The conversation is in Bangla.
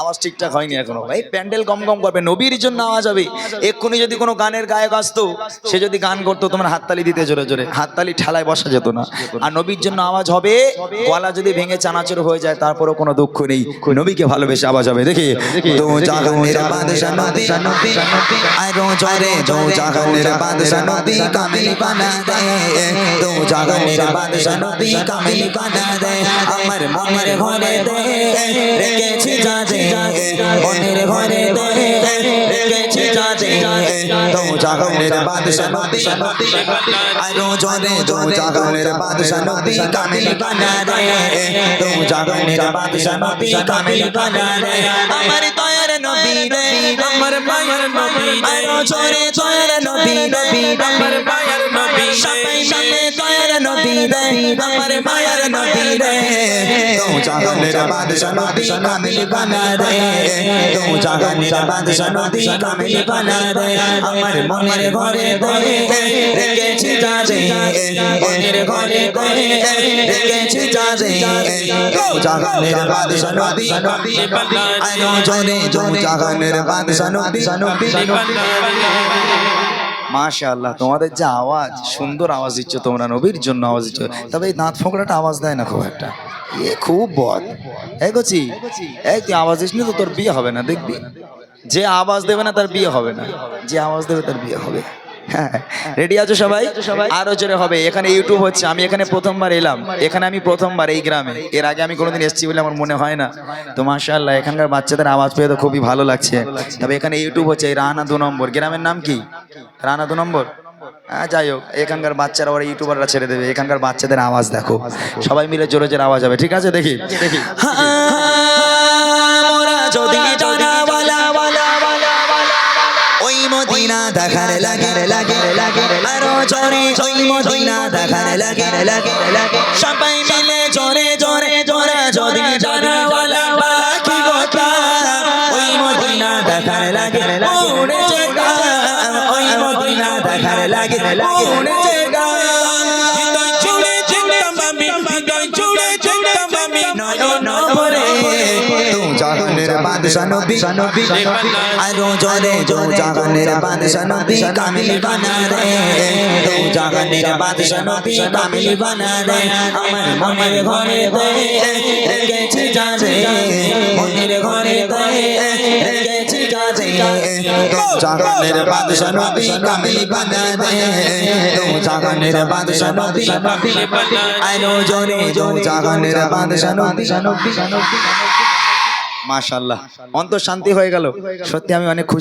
আওয়াজ ঠিকঠাক হয়নি এখনও। ভাই প্যান্ডেল গম গম করবে নবীর জন্য আওয়াজ হবে। এক্ষুনি যদি কোনো গানের গায়ক আসতো সে যদি গান করতো তোমার হাততালি দিতে জোরে জোরে। হাততালি ঠেলায় বসা যেত না। আর নবীর জন্য আওয়াজ হবে গলা যদি ভেঙে চানাচুর হয়ে যায় তারপরও কোনো দুঃখ নেই। নবীকে ভালোবেসে আওয়াজ হবে। দেখি আমার মনের ঘরে রেখেছি যাজে মনের ঘরে রেখেছি যাজে দো জাগানের বাদশা নবী আয় রো জরে দো জাগানের বাদশা নবী, কামিল বানা দে দো জাগানের বাদশা নবী, কামিল বানা দে আমার দয়ার নবী রে, আমার মায়ের নবী রে। জরে দয়ার নবী নবী আমার নবী রে আমার মায়ের নবী রে তো জাগানের বাদশা নবী কামিল বানা রে তো জাগানের বাদশা নবী কামিল বানা রে আমার মনের ঘরে ঘরে রেখেছি যাজে মনের ঘরে ঘরে রেখেছি যাজে তো জাগানের বাদশা নবী আয়ো জনে জো জাগানের বাদশা নবী নবী মাশাআল্লাহ, তোমাদের যে আওয়াজ, সুন্দর আওয়াজ দিচ্ছ তোমরা নবীর জন্য আওয়াজ দিচ্ছ। তবে এই দাঁত ফোঁকড়াটা আওয়াজ দেয় না খুব একটা। এ খুব বদ। এ গছি এই তুই আওয়াজ দিস তো তোর বিয়ে হবে না, দেখবি? যে আওয়াজ দেবে না তার বিয়ে হবে না। যে আওয়াজ দেবে তার বিয়ে হবে। রেডি আছো সবাই? আরও জোরে হবে। এখানে ইউটিউব হচ্ছে। আমি এখানে প্রথমবার এলাম। এখানে আমি প্রথমবার এই গ্রামে। এর আগে আমি কোনোদিন এসেছি বলে আমার মনে হয় না। তো মাশাআল্লাহ এখানকার বাচ্চাদের আওয়াজ পেয়ে তো খুবই ভালো লাগছে। তবে এখানে ইউটিউব হচ্ছে এই রানা দু নম্বর। গ্রামের নাম কি? রানা দু নম্বর? হ্যাঁ যাই হোক এখানকার বাচ্চারা ওরা ইউটিউবাররা ছেড়ে দেবে। এখানকার বাচ্চাদের আওয়াজ দেখো। সবাই মিলে জোরে জোরে আওয়াজ হবে। ঠিক আছে দেখি? দেখি। লাগে আরও জোরে জয় মদিনা দেখার লাগে লাগে সবাই মিলে জোরে জোরে জোরে যদি জানাওয়ালা বাকি কথা ওই মদিনা দেখার লাগে উড়েছে গা ওই মদিনা দেখার লাগে উড়েছে গা বাদশা নবী নবী আরও জরে জো জাগানের বাদশা নবী কামিল বানা রে। তু জাগানের বাদশা নবী কামিল বানা রে। আমার মনের ঘরে দে রেখেছি যাজে মনের ঘরে দে রেখেছি যাজে তু জাগানের বাদশা নবী কামিল বানা রে। জাগানের বাদশা নবী আরও জরে জো জাগানের বাদশা নবী নবী মাশাল্লাহ অন্তর শান্তি হয়ে গেল। সত্যি আমি অনেক খুশি।